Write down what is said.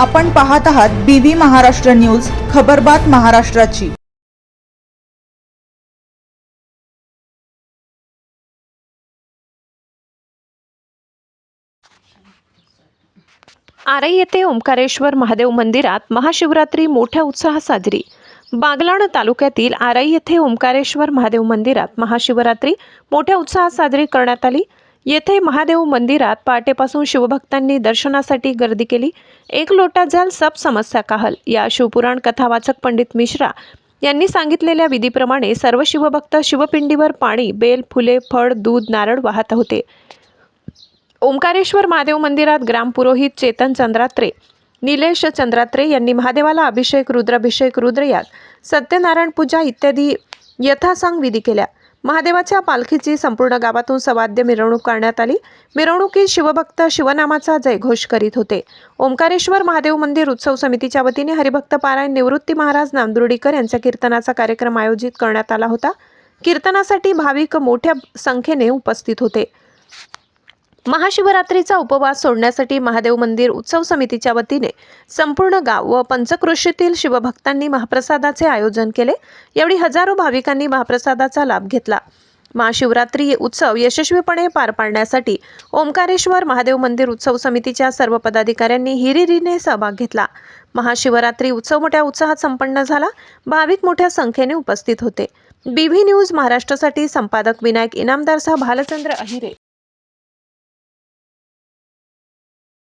आपण पाहत आहात बीव्ही महाराष्ट्र न्यूज खबरबात महाराष्ट्राची. आरई येथे ओंकारेश्वर महादेव मंदिरात महाशिवरात्री मोठ्या उत्साहात साजरी. बागलाण तालुक्यातील आरई येथे ओंकारेश्वर महादेव मंदिरात महाशिवरात्री मोठ्या उत्साहात साजरी करण्यात आली. येथे महादेव मंदिरात पहाटेपासून शिवभक्तांनी दर्शनासाठी गर्दी केली. एक लोटा जल सब समस्या काहल. या शिवपुराण कथावाचक पंडित मिश्रा यांनी सांगितलेल्या विधीप्रमाणे सर्व शिवभक्त शिवपिंडीवर पाणी बेल फुले फळ दूध नारळ वाहत होते. ओंकारेश्वर महादेव मंदिरात ग्रामपुरोहित चेतन चंद्रात्रे निलेश चंद्रात्रे यांनी महादेवाला अभिषेक रुद्राभिषेक रुद्रयाग सत्यनारायण पूजा इत्यादी यथासांग विधी केल्या. महादेवाच्या पालखीची संपूर्ण गावातून सवाद्य मिरवणूक करण्यात आली. मिरवणुकीत शिवभक्त शिवनामाचा जयघोष करीत होते. ओंकारेश्वर महादेव मंदिर उत्सव समितीच्या वतीने हरिभक्त पारायण निवृत्ती महाराज नांदुर्डीकर यांच्या कीर्तनाचा कार्यक्रम आयोजित करण्यात आला होता. कीर्तनासाठी भाविक मोठ्या संख्येने उपस्थित होते. महाशिवरात्रीचा उपवास सोडण्यासाठी महादेव मंदिर उत्सव समितीच्या वतीने संपूर्ण गाव व पंचक्रोशीतील शिवभक्तांनी महाप्रसादाचे आयोजन केले. यावेळी हजारो भाविकांनी महाप्रसादाचा लाभ घेतला. महाशिवरात्री उत्सव यशस्वीपणे पार पाडण्यासाठी ओंकारेश्वर महादेव मंदिर उत्सव समितीच्या सर्व पदाधिकाऱ्यांनी हिरिरीने सहभाग घेतला. महाशिवरात्री उत्सव मोठ्या उत्साहात संपन्न झाला. भाविक मोठ्या संख्येने उपस्थित होते. बीव्ही न्यूज महाराष्ट्रासाठी संपादक विनायक इनामदार सह भालचंद्र अहिरे.